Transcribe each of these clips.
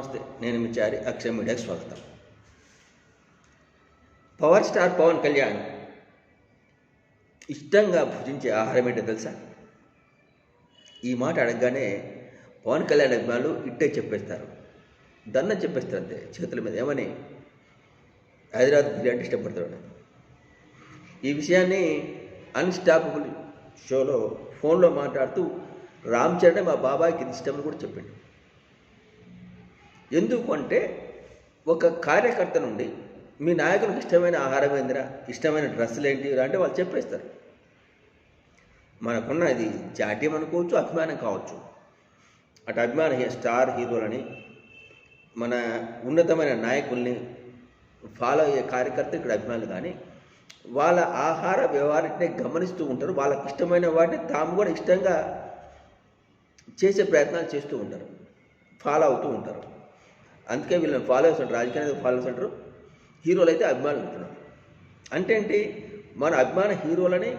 నమస్తే నేను మీ చారి అక్షయ మీడియాకి స్వాగతం. పవర్ స్టార్ పవన్ కళ్యాణ్ ఇష్టంగా భుజించే ఆహారం ఏంటో తెలుసా? ఈ మాట అడగగానే పవన్ కళ్యాణ్ అభిమానులు ఇట్టే చెప్పేస్తారు. దన్న చెప్పేస్తారు అంతే చేతుల మీద ఏమని? హైదరాబాద్ బిర్యానీ ఇష్టపడతాడు ఈ విషయాన్ని అన్స్టాపబుల్ షోలో ఫోన్లో మాట్లాడుతూ రామ్ చరణ్ మా బాబాయ్కి ఇది ఇష్టమని కూడా చెప్పిండు. ఎందుకంటే ఒక కార్యకర్త నుండి మీ నాయకులకు ఇష్టమైన ఆహారం ఏందిరా? ఇష్టమైన డ్రెస్సులు ఏంటి? అంటే వాళ్ళు చెప్పేస్తారు. మనకున్న ఇది జాడ్యం అనుకోవచ్చు అభిమానం కావచ్చు. అటు అభిమాన స్టార్ హీరోలని మన ఉన్నతమైన నాయకుల్ని ఫాలో అయ్యే కార్యకర్త ఇక్కడ అభిమానులు కానీ వాళ్ళ ఆహార వ్యవహారాన్ని గమనిస్తూ ఉంటారు. వాళ్ళకి ఇష్టమైన వాటిని తాము కూడా ఇష్టంగా చేసే ప్రయత్నాలు చేస్తూ ఉంటారు. ఫాలో అవుతూ ఉంటారు. అందుకే వీళ్ళని ఫాలో రాజకీయ నాయకులు ఫాలో అంటారు హీరోలు అయితే అభిమానులు ఉంటున్నారు అంటే ఏంటి? మన అభిమాన హీరోలని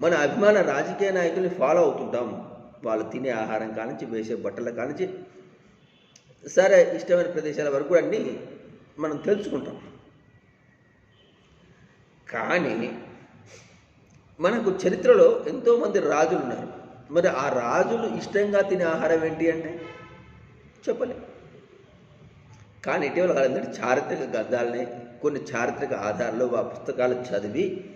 మన అభిమాన రాజకీయ నాయకుల్ని ఫాలో అవుతుంటాం. వాళ్ళు తినే ఆహారం కానించి వేసే బట్టల కానించి సరే ఇష్టమైన ప్రదేశాల వరకు కూడా అన్నీ మనం తెలుసుకుంటాం. కానీ మనకు చరిత్రలో ఎంతోమంది రాజులు ఉన్నారు. మరి ఆ రాజులు ఇష్టంగా తినే ఆహారం ఏంటి అంటే చెప్పలేం. కానీ ఇటీవల కాలం ఏంటంటే చారిత్రక గ్రంథాలని కొన్ని చారిత్రక ఆధారాలు ఆ పుస్తకాలు చదివి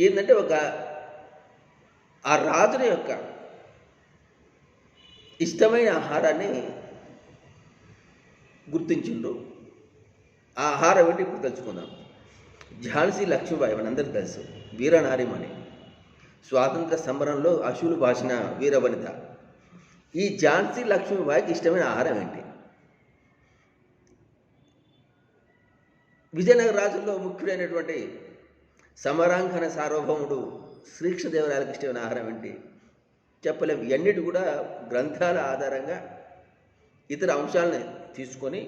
ఏంటంటే ఒక ఆ రాజుని యొక్క ఇష్టమైన ఆహారాన్ని గుర్తించిండ్రు. ఆ ఆహారం ఏంటి ఇప్పుడు తెలుసుకుందాం. ఝాన్సీ లక్ష్మీబాయి మనందరికీ తెలుసు వీరనారిమణి. స్వాతంత్ర సమరంలో అశువులు భాషణ వీరవనిత. ఈ ఝాన్సీ లక్ష్మీబాయికి ఇష్టమైన ఆహారం ఏంటి? విజయనగర రాజుల్లో ముఖ్యుడైనటువంటి సమరాంకన సార్వభౌముడు శ్రీకృష్ణదేవరాయలకు ఇష్టమైన ఆహారం ఏంటి? చెప్పలేము ఇవన్నిటి కూడా గ్రంథాల ఆధారంగా ఇతర అంశాలను తీసుకొని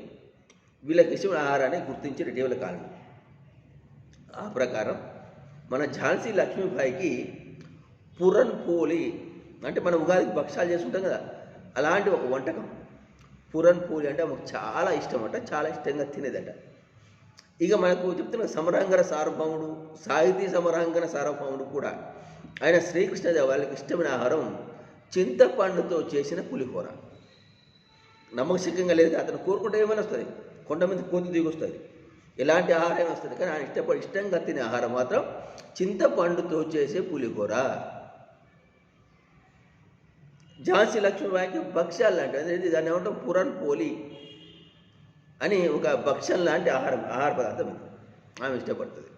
వీళ్ళకి ఇష్టమైన ఆహారాన్ని గుర్తించిన ఇటీవల కాలం ఆ ప్రకారం మన ఝాన్సీ లక్ష్మీబాయికి పురన్ పోలి అంటే మనం ఉగాదికి భక్షాలు చేసుకుంటాం కదా అలాంటి ఒక వంటకం. పూరన్ పూలి అంటే మాకు చాలా ఇష్టం అంట చాలా ఇష్టంగా తినేదట. ఇక మనకు చెప్తున్న సమరాంగన సార్వభౌముడు సాహితీ సమరాంగన సార్వభౌముడు కూడా ఆయన శ్రీకృష్ణదేవ వాళ్ళకి ఇష్టమైన ఆహారం చింతపండుతో చేసిన పులిహోర. నమ్మకసికంగా లేదు అతను కోరుకుంటే ఏమైనా వస్తుంది. కొండ మీద కోతి దిగి వస్తుంది. ఎలాంటి ఆహారం వస్తుంది కానీ ఆయన ఇష్టపడి ఇష్టంగా తినే ఆహారం మాత్రం చింతపండుతో చేసే పులిహోర. ఝాన్సీ లక్ష్మీబాయికి భక్ష్యాలు లాంటి దాన్ని ఏమంటాం? పురాన్ పోలి అని ఒక భక్ష్యం లాంటి ఆహారం ఆహార పదార్థం ఇది. ఆమె ఇష్టపడుతుంది.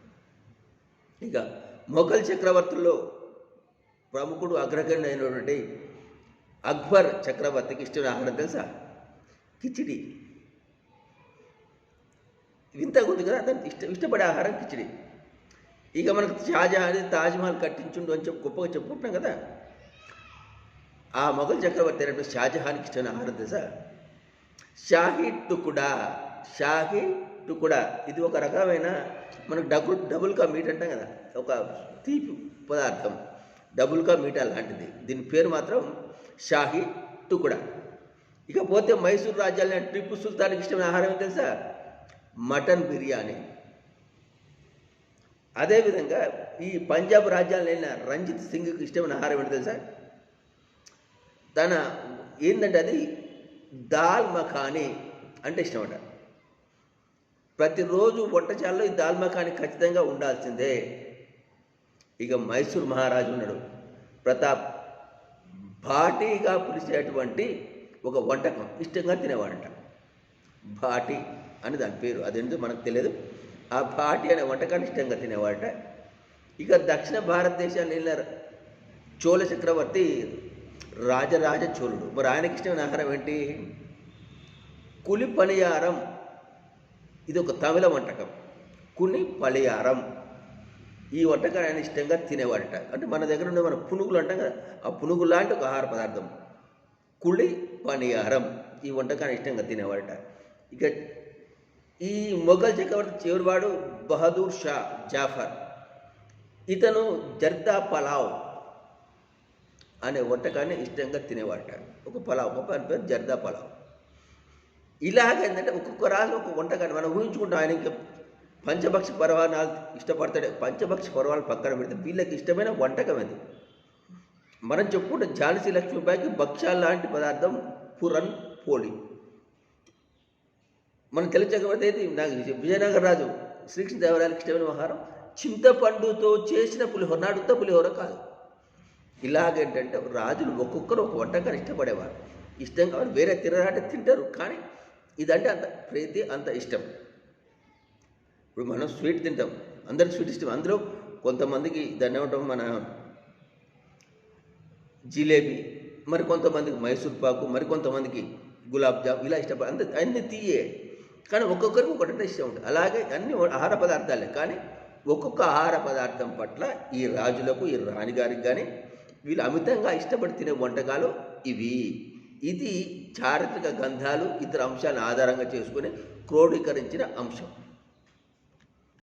ఇక మొఘల్ చక్రవర్తుల్లో ప్రముఖుడు అగ్రగణ్య అయినటువంటి అక్బర్ చక్రవర్తికి ఇష్టమైన ఆహారం తెలుసా? కిచిడి. వింతగా ఉంది కదా అతను ఇష్ట ఇష్టపడే ఆహారం కిచిడి. ఇక మనకు షాజహాన్ తాజ్మహల్ కట్టించుండు అని చెప్పి గొప్పగా చెప్పుకుంటున్నాం కదా. ఆ మొఘల్ చక్రవర్తి అయినటువంటి షాజహాన్కి ఇచ్చిన ఆహారం తెలుసా? షాహీ టుకుడా షాహీ టుకుడా ఇది ఒక రకమైన మనకు డబుల్ డబుల్ కా మీట్ అంటాం కదా ఒక తీపి పదార్థం. డబుల్ కా మీట్ అలాంటిది దీని పేరు మాత్రం షాహీ టుకుడా ఇకపోతే మైసూర్ రాజ్యాలైన టిప్పు సుల్తాన్కి ఇష్టమైన ఆహారం ఏం తెలుసా? మటన్ బిర్యానీ. అదేవిధంగా ఈ పంజాబ్ రాజ్యాలను వెళ్ళిన రంజిత్ సింగ్కి ఇష్టమైన ఆహారం ఏంటి తెలుసా? తన ఏంటంటే అది? దాల్ మఖానీ అంటే ఇష్టం అంట ప్రతిరోజు వంటశాలలో ఈ దాల్ మఖానీ ఖచ్చితంగా ఉండాల్సిందే. ఇక మైసూర్ మహారాజు ఉన్నాడు. ప్రతాప్ భాటీగా పిలిచేటువంటి ఒక వంటకం ఇష్టంగా తినేవాడంట. భాటి అని దాని పేరు. అదేంటో మనకు తెలియదు. ఆ భాటి అనే వంటకాన్ని ఇష్టంగా తినేవాడట. ఇక దక్షిణ భారతదేశాన్ని వెళ్ళిన చోళ చక్రవర్తి రాజరాజ చోళుడు మరి ఆయనకి ఇష్టమైన ఆహారం ఏంటి? కులి పనియారం ఇది ఒక తమిళ వంటకం. కుని పలియారం ఈ వంటకాన్ని ఆయన ఇష్టంగా తినేవాడట. అంటే మన దగ్గర ఉండే మన పునుగులు అంటాం కదా ఆ పునుగు లాంటి ఒక ఆహార పదార్థం. కుళి పనియారం ఈ వంటకాన్ని ఇష్టంగా తినేవాడట. ఇక ఈ మొఘల్ చక్రవర్తి చివరివాడు బహదూర్ షా జాఫర్. ఇతను జర్దా పలావ్. అనే వంటకాన్ని ఇష్టంగా తినేవాట ఒక పలావ్ ఒక పేరు జర్దా పలావ్. ఇలాగేంటంటే ఒక్కొక్క రాజు ఒక వంటకాన్ని మనం ఊహించుకుంటాం. ఆయన ఇంకా పంచభక్ష పర్వాణాలు ఇష్టపడతాడు. పంచభక్ష పర్వాలు పక్కన పెడితే వీళ్ళకి ఇష్టమైన వంటకం అది మనం చెప్పుకుంటే ఝాన్సీ లక్ష్మీబాయికి భక్ష్యాలు లాంటి పదార్థం పురన్ పోలి. మనం తెలియకపోతే ఇది నాకు విజయనగర రాజు శ్రీకృష్ణదేవరాయలకి ఇష్టమైన ఆహారం చింతపండుతో చేసిన పులిహోర నాడుతో పులిహోర కాదు. ఇలాగేంటంటే రాజులు ఒక్కొక్కరు ఒక వంటకాన్ని ఇష్టపడేవారు. ఇష్టం కాబట్టి వేరే తిరగాట తింటారు కానీ ఇదంటే అంత ప్రీతి అంత ఇష్టం. ఇప్పుడు మనం స్వీట్ తింటాం అందరికి స్వీట్ ఇష్టం. అందులో కొంతమందికి దాన్ని ఇవ్వటం మన జిలేబీ మరి కొంతమందికి మైసూర్ పాకు మరి కొంతమందికి గులాబ్ జామ్ ఇలా ఇష్టపడ అంత అన్ని తీయే కానీ ఒక్కొక్కరికి ఒకటంటే ఇష్టం ఉంటుంది. అలాగే అన్ని ఆహార పదార్థాలే. కానీ ఒక్కొక్క ఆహార పదార్థం పట్ల ఈ రాజులకు ఈ రాణిగారికి కానీ వీళ్ళు అమితంగా ఇష్టపడి తినే వంటకాలు ఇవి. ఇది చారిత్రక గంధాలు ఇతర అంశాలను ఆధారంగా చేసుకుని క్రోడీకరించిన అంశం.